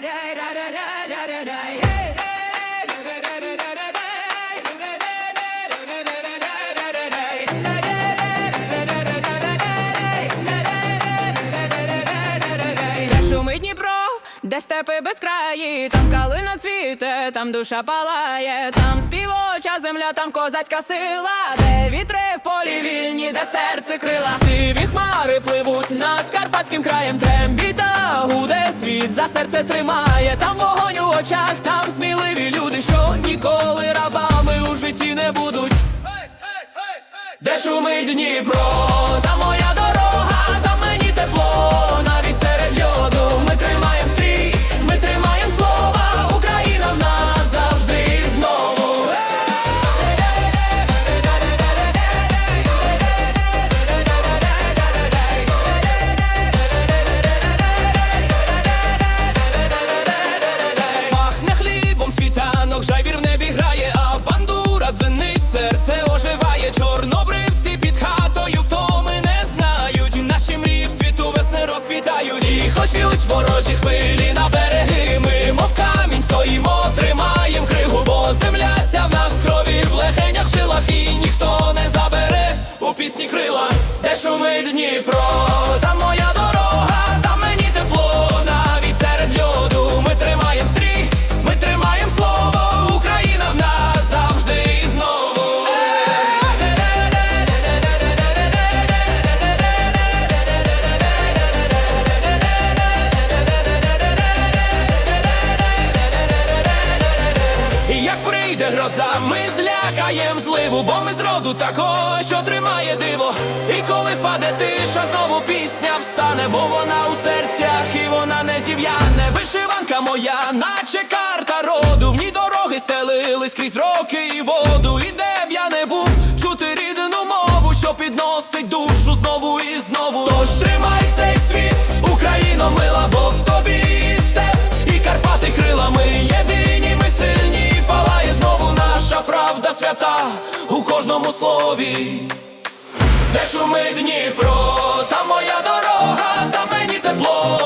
da da da da da da da yeah. Де степи безкраї, там калина цвіте, там душа палає, там співоча земля, там козацька сила, де вітри в полі вільні, де серце крила. Сиві хмари пливуть над карпатським краєм, трембіта гуде світ за серце тримає, там вогонь у очах, там сміливі люди, що ніколи рабами у житті не будуть. Де шумить Дніпро, там моя б'ють ворожі хвилі на береги, ми, мов камінь, стоїмо, тримаєм кригу, бо земля ця в нас крові, в легенях, жилах, і ніхто не забере у пісні крила, де шумить Дніпро, гроза, ми злякаєм зливу, бо ми зроду такого, що тримає диво. І коли впаде тиша, знову пісня встане, бо вона у серцях і вона не зів'яне. Вишиванка моя, наче карта роду. В ній дороги стелились крізь роки і воду. І правда у кожному слові. Де шумить Дніпро, там моя дорога, там мені тепло,